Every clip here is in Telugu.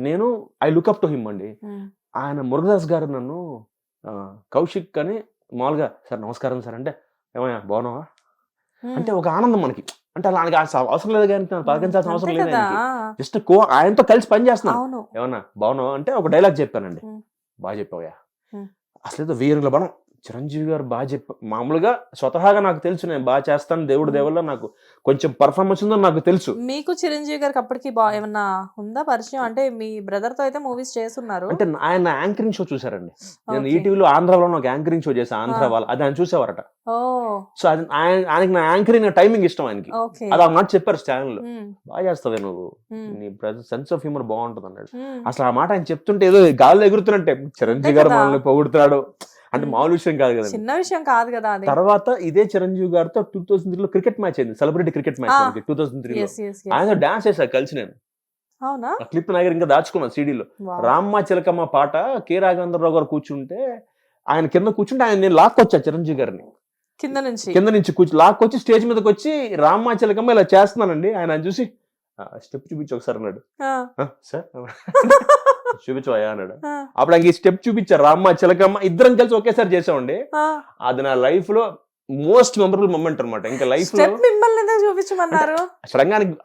నేను I look up to him అండి. ఆయన మురుగదాస్ గారు నన్ను కౌశిక్ అని మామూలుగా సార్ నమస్కారం సార్ అంటే ఏమయ్యా బాగున్నావా. అంటే ఒక ఆనందం మనకి. అంటే అలా అవసరం లేదు కానీ నన్ను పలకించాల్సిన అవసరం లేదు జస్ట్ కో ఆయనతో కలిసి పని చేస్తున్నాను ఏమన్నా బాగున్నావా? అంటే ఒక డైలాగ్ చెప్పానండి. బాగా చెప్పావయ్యా. అసలు ఏదో వీరుల బలం. చిరంజీవి గారు బాగా చెప్ప మామూలుగా స్వతహాగా నాకు తెలుసు నేను బాగా చేస్తాను దేవుడి. దేవుళ్ళ నాకు కొంచెం పర్ఫార్మెన్స్ ఉందో నాకు తెలుసు. మీకు చిరంజీవి గారికి అప్పటికి బా ఏమన్నా ఉందా పరిచయం? అంటే మీ బ్రదర్తో అయితే మూవీస్ చేస్తున్నారు. అంటే ఆయన యాంకరింగ్ షో చూసారండి నేను. ఈటీవీలో ఆంధ్రాలో ఒక యాంకరింగ్ షో చేశాను ఆంధ్ర ఆ. వాళ్ళు. అది ఆయన చూసేవారట. సో అది ఆయన ఆయనకి నా యాంకరింగ్ టైమింగ్ ఇష్టం ఆయనకి. అది ఒక మాట చెప్పారు ఛానల్ ఉమ్, బాగా చేస్తావే నువ్వు. నీ సెన్స్ ఆఫ్ హ్యూమర్ బాగుంటుంది అన్నాడు. అసలు ఆ మాట ఆయన చెప్తుంటే ఏదో గాల్లో ఎగురుతున్నట్టే. చిరంజీవి గారు. మనల్ని పొగుడుతున్నాడు. అంటే. మామూలు విషయం కాదు కదండి. చిన్న విషయం కాదు కదా తర్వాత ఇదే చిరంజీవి గారితో టూ థౌసండ్ త్రీలో క్రికెట్ మ్యాచ్ అయింది celebrity cricket. Match two thousand yes ఆయన డాన్స్ చేశా కలిసి నేను. అవునా? క్లిప్ నా దగ్గర ఇంకా దాచుకున్నాను సీడీలో. రామ్మ చిలకమ్మ పాట కె రాఘవేంద్రరావు గారు కూర్చుంటే ఆయన కింద కూర్చుంటే ఆయన నేను లాక్కొచ్చా చిరంజీవి గారిని. కింద నుంచి. కింద నుంచి కూర్చు లాక్కొచ్చి స్టేజ్ మీదకి వచ్చి రామ్మ చిలకమ్మ ఇలా చేస్తున్నానండి. ఆయన చూసి స్టెప్ చూపించి ఒకసారి అన్నాడు. ఆ, "ఆ, సార్. చూపించవయ్యా అన్నాడు. అప్పుడు ఆయనకి స్టెప్ చూపించారు రామ్మ చిలకమ్మ ఇద్దరం కలిసి ఒకేసారి చేసామండి. అది నా లైఫ్లో మోస్ట్ మెమరబుల్ మూమెంట్ అనమాట ఇంకా లైఫ్లో మిమ్మల్ని చూపించమన్నారు?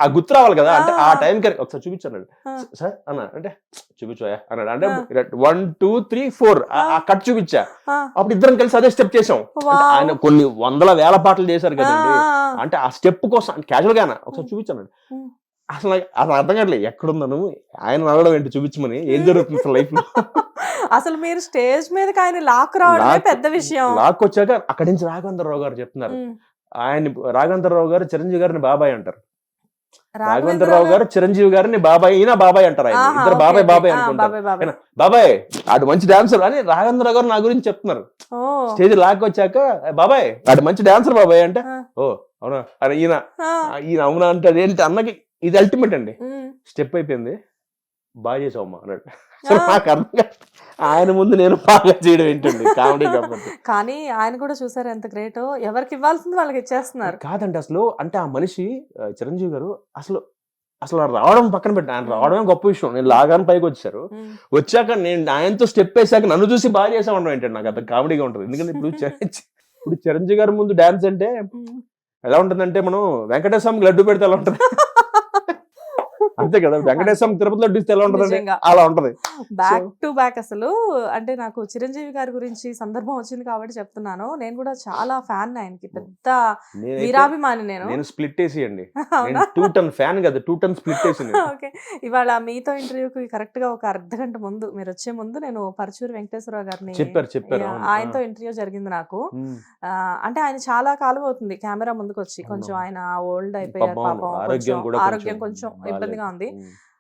ఆ గుర్తు రావాలి కదా. అంటే ఆ. టైం కి ఒకసారి చూపించాడు. సార్ అన్నాడు అంటే చూపించోయా అన్నాడు. అంటే వన్ టూ త్రీ ఫోర్ ఆ కట్ చూపించా. అప్పుడు ఇద్దరం కలిసి అదే స్టెప్ చేసాం ఆయన కొన్ని వందల వేల పాటలు చేశారు కదండి. అంటే ఆ స్టెప్ కోసం క్యాజువల్ గానా? ఒకసారి చూపించాను. అసలు అసలు అర్థం కావట్లేదు ఎక్కడున్నా నువ్వు ఆయన నడవడం ఏంటి చూపించమని? ఏం జరుగుతుంది అసలు లైఫ్లో? అసలు మీరు స్టేజ్ మీదకి ఆయన లాక్ రావడమే పెద్ద విషయం. లాక్ వచ్చాక అక్కడి నుంచి రాఘవేంద్రరావు గారు చెప్తున్నారు. ఆయన రాఘవేంద్రరావు గారు చిరంజీవి గారిని బాబాయ్ అంటారు. రాఘవేంద్రరావు గారు చిరంజీవి గారిని బాబాయ్ ఈయన బాబాయ్ అంటారు ఆయన. ఇద్దరు బాబాయ్. బాబాయ్ అనుకుంటారు. బాబాయ్ ఆడు మంచి డాన్సర్ అని రాఘవేంద్రరావు గారు నా గురించి చెప్తున్నారు. స్టేజ్ లాక్ వచ్చాక "ఏ, బాబాయ్ ఆడు మంచి డాన్సర్ బాబాయ్ అంటే. ఓ అవునా? అరే ఈయన ఈయన అవునా? అంటే అన్నకి ఇది అల్టిమేట్ అండి. స్టెప్ అయిపోయింది. బాగా చేసావమ్మా అన్నాడు. ఆ. నాకు అర్థం కాదు. ఆయన ముందు నేను బాగా చేయడం ఏంటండి? కామెడీ కాబట్టి కానీ ఆయన కూడా చూసారు ఎంత గ్రేట్ ఎవరికి ఇవ్వాల్సింది వాళ్ళకి ఇచ్చేస్తున్నారు. కాదండి అసలు. అంటే ఆ మనిషి చిరంజీవి గారు అసలు అసలు రావడం పక్కన పెట్టి ఆయన రావడమే గొప్ప విషయం. నేను లాగానే పైకి వచ్చారు. వచ్చాక నేను ఆయనతో స్టెప్ వేసాక నన్ను చూసి బాగా చేసా ఉండడం ఏంటంటే నాకు అంత కామెడీగా ఉంటుంది. ఎందుకంటే ఇప్పుడు ఇప్పుడు చిరంజీవి గారి ముందు డాన్స్ అంటే. ఎలా ఉంటుందంటే మనం వెంకటేశ్వర స్వామికి లడ్డు పెడితే ఎలా ఉంటుంది? అంతే కదా? వెంకటేశ్వర స్వామి తిరుపతి లడ్డు ఇస్తే ఎలా. అలా ఉంటది. బ్యాక్ టు బ్యాక్ అసలు అంటే నాకు చిరంజీవి గారి గురించి సందర్భం వచ్చింది కాబట్టి చెప్తున్నాను. నేను కూడా చాలా ఫ్యాన్ ఆయనకి. పెద్ద నేనైతే- వీరాభిమాని నేను. నేను స్ప్లిట్ వేసి అండి నేను అవునా? టూ టన్ ఫ్యాన్ కదా టూ టన్ స్ప్లిట్ వేసి. ఓకే ఇవాళ మీతో ఇంటర్వ్యూకి కరెక్ట్గా ఒక అర్ధ గంట ముందు మీరు వచ్చే ముందు నేను పరచూరి వెంకటేశ్వరరావు గారిని చెప్పారు చెప్పారు. ఆయనతో ఇంటర్వ్యూ జరిగింది నాకు. ఆ, అంటే ఆయన చాలా కాలం అవుతుంది కెమెరా ముందుకు వచ్చి కొంచెం. ఆయన ఓల్డ్ అయిపోయారు పాపం. ఆరోగ్యం కొంచెం. ఇబ్బందిగా ఉంది. ఉంది.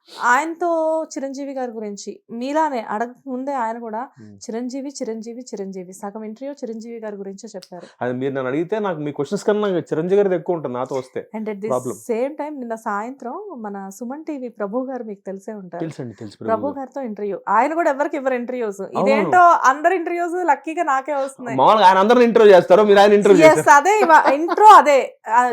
ఆయనతో చిరంజీవి గారి గురించి మీలానే అడగ ముందే ఆయన కూడా. చిరంజీవి చిరంజీవి చిరంజీవి సగం ఇంటర్వ్యూ చిరంజీవి గారి గురించే చెప్పారు. అది మీరు నన్ను అడిగితే నాకు మీ క్వశ్చన్స్ కన్నా చిరంజీవి గారిది ఎక్కువ ఉంటుంది నాతో వస్తే. And at the. Same time నిన్న సాయంత్రం మన సుమన్ టీవీ ప్రభు గారు మీకు తెలిసే ఉంటారు. తెలుసండి తెలుసు ప్రభు ప్రభు గారు. గారితో ఇంటర్వ్యూ. ఆయన కూడా ఎవరికి ఇవ్వరు ఇంటర్వ్యూస్. ఇదేంటో అందరు ఇంటర్వ్యూస్ లక్కీగా నాకే వస్తున్నాయి. మామూలుగా ఆయన అందరిని ఇంటర్వ్యూ చేస్తారు మీరు ఆయన ఇంటర్వ్యూ చేస్తారు? అదే ఇంట్రో అదే.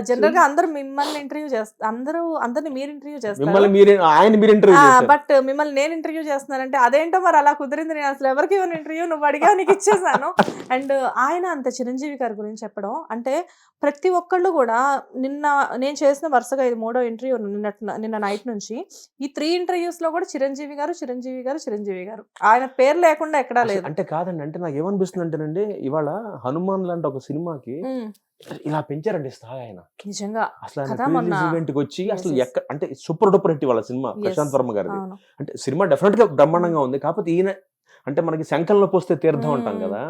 జనరల్గా అందరూ మిమ్మల్ని ఇంటర్వ్యూ చేస్తారు అందరూ అందరిని మీరు ఇంటర్వ్యూ చేస్తారు. మిమ్మల్ని మీరు ఆయన మీరు ఇంటర్వ్యూ బట్ మిమ్మల్ని నేను ఇంటర్వ్యూ చేస్తున్నానంటే అదేంటో మరి అలా కుదిరింది. నేను అసలు ఎవరికి ఇవ్వను ఇంటర్వ్యూ నువ్వు అడిగావు నీకు ఇచ్చేసాను. అండ్ ఆయన అంత చిరంజీవి గారి గురించి చెప్పడం అంటే ప్రతి ఒక్కళ్ళు కూడా నిన్న నేను చేసిన వరుసగా ఇది మూడో ఇంటర్వ్యూ నిన్న నిన్న నైట్ నుంచి ఈ త్రీ ఇంటర్వ్యూస్లో కూడా చిరంజీవి గారు చిరంజీవి గారు చిరంజీవి గారు. ఆయన పేరు లేకుండా ఎక్కడా లేదు. అంటే కాదండి అంటే నాకు ఏమనిపిస్తుంది అంటేనండి ఇవాళ హనుమాన్ లాంటి ఒక సినిమాకి ఇలా పెంచారండి స్థాయి ఆయన నిజంగా అసలు వచ్చి అసలు yes. ఎక్క అంటే సూపర్ డూపర్ హిట్ వాళ్ళ సినిమా. ప్రశాంత్ వర్మ గారిది అంటే సినిమా డెఫినెట్గా బ్రహ్మాండంగా ఉంది కాకపోతే ఈయన అంటే మనకి శంఖంలో పోస్తే తీర్థం అంటాం. కదా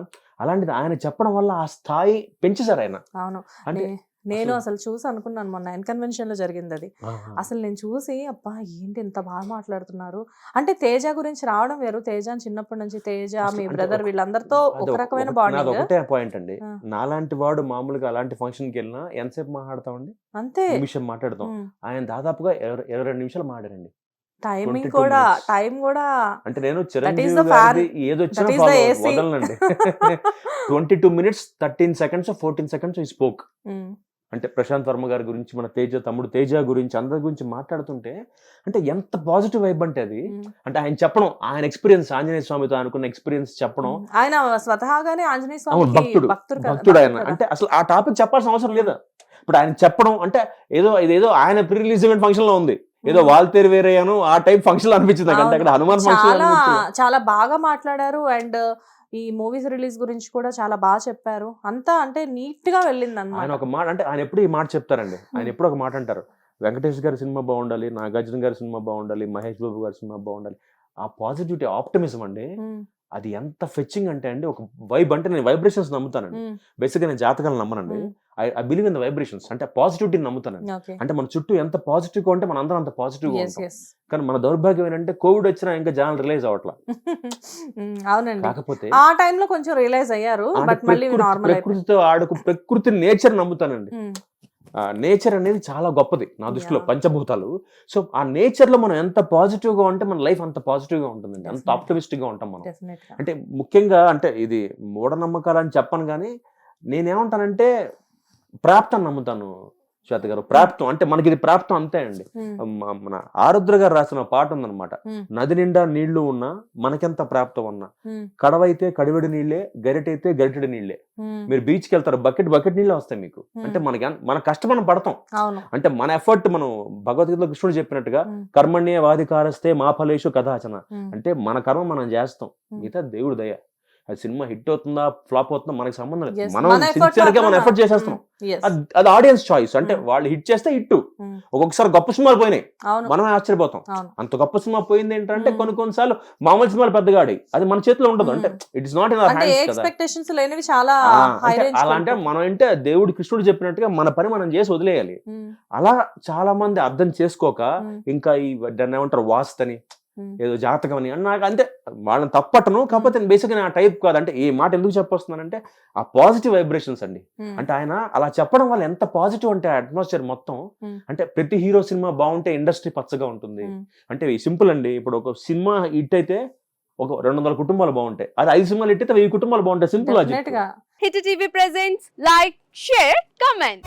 అలాంటిది ఆయన చెప్పడం వల్ల ఆ స్థాయి పెంచేశారు ఆయన అవును అంటే నేను అసలు- చూసి అనుకున్నాను మొన్న కన్వెన్షన్లో జరిగింది అది. అసలు నేను చూసి అబ్బా ఏంటి ఇంత బాగా మాట్లాడుతున్నారు? అంటే తేజ గురించి రావడం వేరు. తేజ చిన్నప్పటి నుంచి తేజ మీ బ్రదర్ వీళ్ళందరితో ఒక రకమైన బాండింగ్ ఒకటే పాయింట్ అండి. నాలాంటి వాడు మామూలుగా అలాంటి ఫంక్షన్కి వెళ్ళినా ఎంతసేపు మాట్లాడతామండి అంతే. నిమిషం మాట్లాడతాం. ఆయన దాదాపుగా ఇరవై రెండు నిమిషాలు మాట్లాడండి. టైమింగ్ 22 కూడా. టైం కూడా అంటే నేను చిరంజీవి ఏదొచ్చినా AC. వదలనండి. Twenty two minutes thirteen seconds fourteen seconds ఈ స్పోక్ అంటే ప్రశాంత్ వర్మ గారి గురించి మన తేజ తమ్ముడు తేజ గురించి అందరి గురించి మాట్లాడుతుంటే అంటే ఎంత పాజిటివ్ వైబ్ అంటే అది. అంటే ఆయన చెప్పడం ఆయన ఎక్స్పీరియన్స్ ఆంజనేయ స్వామితో అనుకున్న ఎక్స్పీరియన్స్ చెప్పడం. ఆయన స్వతహాగానే ఆంజనేయ స్వామి భక్తుడు భక్తుడు ఆయన. అంటే అసలు ఆ టాపిక్ చెప్పాల్సిన అవసరం లేదు? ఇప్పుడు ఆయన చెప్పడం అంటే ఏదో ఇదేదో ఆయన ప్రీ రిలీజ్ ఈవెంట్ ఫంక్షన్లో ఉంది. ఏదో. వాల్తేరు వేరేయాను ఆ టైప్ ఫంక్షన్ అనిపించింది అక్కడ హనుమాన్ ఫంక్షన్ చాలా బాగా మాట్లాడారు. అండ్ ఈ మూవీస్ రిలీజ్ గురించి కూడా చాలా బాగా చెప్పారు. అంతా అంటే నీట్గా వెళ్ళింది ఆయన అనమాట ఒక మాట అంటే ఆయన ఎప్పుడు ఈ మాట చెప్తారండి. ఆయన ఎప్పుడు ఒక మాట అంటారు. వెంకటేష్ గారి సినిమా బాగుండాలి నాగార్జున గారి సినిమా బాగుండాలి మహేష్ బాబు గారి సినిమా బాగుండాలి. ఆ పాజిటివిటీ ఆప్టమిజం అండి. అది ఎంత ఫెచ్చింగ్ అంటే అండి ఒక వైబ్ అంటే నేను వైబ్రేషన్స్ నమ్ముతానండి. బేసిక్గా నేను జాతకాలను నమ్మనండి. I I believe in the vibrations అంటే పాజిటివిటీని నమ్ముతానండి ఓకే అంటే మన చుట్టూ ఎంత పాజిటివ్గా ఉంటే మన అందరం అంత పాజిటివ్గా ఎస్ ఉంటాం. కానీ మన దౌర్భాగ్యం ఏంటంటే కోవిడ్ వచ్చినా ఇంకా జనాలు రిలైజ్ అవ్వట్లా. అవునండి. కాకపోతే ఆ టైంలో కొంచెం రియలైజ్ అయ్యారు బట్ మళ్ళీ నార్మల్ ప్రకృతితో ఆడుకు ప్రకృతి నేచర్ నమ్ముతానండి. నేచర్ అనేది చాలా గొప్పది నా దృష్టిలో. పంచభూతాలు. సో ఆ నేచర్లో మనం ఎంత పాజిటివ్గా ఉంటే మన లైఫ్ అంత పాజిటివ్గా ఉంటుందండి. అంత. ఆప్టమిస్టిక్గా ఉంటాం మనం. అంటే ముఖ్యంగా అంటే ఇది మూఢనమ్మకాలు అని చెప్పను కానీ నేనేమంటానంటే ప్రాప్తం నమ్ముతాను శ్వేత గారు. ప్రాప్తం అంటే మనకి ఇది ప్రాప్తం అంతే అండి. మన ఆరుద్ర గారు రాసిన పాట ఉందన్నమాట. నది నిండా నీళ్ళు ఉన్నా మనకెంత ప్రాప్తం ఉన్నా. కడవైతే కడివెడి నీళ్ళే గరిటైతే గరిటెడి నీళ్ళే ఉమ్, మీరు బీచ్కి వెళ్తారు బకెట్ బకెట్ నీళ్ళే వస్తాయి మీకు. అంటే మనకి మన కష్టం మనం పడతాం. అంటే మన ఎఫర్ట్ మనం భగవద్గీతలో కృష్ణుడు చెప్పినట్టుగా కర్మణ్యే వాదికారస్తే మా ఫలేషు కథాచన. అంటే మన కర్మ మనం చేస్తాం. మిగతా దేవుడు దయ. అది సినిమా హిట్ అవుతుందా ఫ్లాప్ అవుతుందా మనకి సంబంధం లేదు. మనం సిన్సియర్గా మనం ఎఫర్ట్ చేసేస్తాం ఉమ్, yes. అది- ఆడియన్స్ చాయిస్ అంటే Hmm. వాళ్ళు హిట్ చేస్తే హిట్ ఉమ్, ఒక్కొక్కసారి గొప్ప సినిమాలు పోయినాయి. మనమే ఆశ్చర్యపోతాం. అంత గొప్ప సినిమా పోయింది ఏంటంటే. కొన్ని కొన్నిసార్లు మామూలు సినిమాలు పెద్దగా ఆడి అది మన చేతిలో ఉండదు. అంటే it is not in expectations లేనివి చాలా ఆ, అలా అంటే మనం అంటే దేవుడు కృష్ణుడు చెప్పినట్టుగా మన పని మనం చేసి వదిలేయాలి. అలా చాలా మంది అర్థం చేసుకోక ఇంకా ఈ దాన్ని ఏమంటారు వాస్తని ఏదో జాతకం అని. నాకు అంతే. వాళ్ళని తప్పటను కాకపోతే బేసిక్గా నా టైప్ కాదు అంటే ఈ మాట ఎందుకు చెప్పొస్తున్నానంటే ఆ పాజిటివ్ వైబ్రేషన్స్ అండి. అంటే ఆయన అలా చెప్పడం వల్ల ఎంత పాజిటివ్ అంటే అట్మాస్ఫియర్ మొత్తం. అంటే ప్రతి హీరో సినిమా బాగుంటే ఇండస్ట్రీ పచ్చగా ఉంటుంది. అంటే సింపుల్ అండి. ఇప్పుడు ఒక సినిమా హిట్ అయితే ఒక రెండు వందల కుటుంబాలు బాగుంటాయి. అది ఐదు సినిమాలు హిట్ అయితే వెయ్యి కుటుంబాలు బాగుంటాయి. Simple hit TV like share comment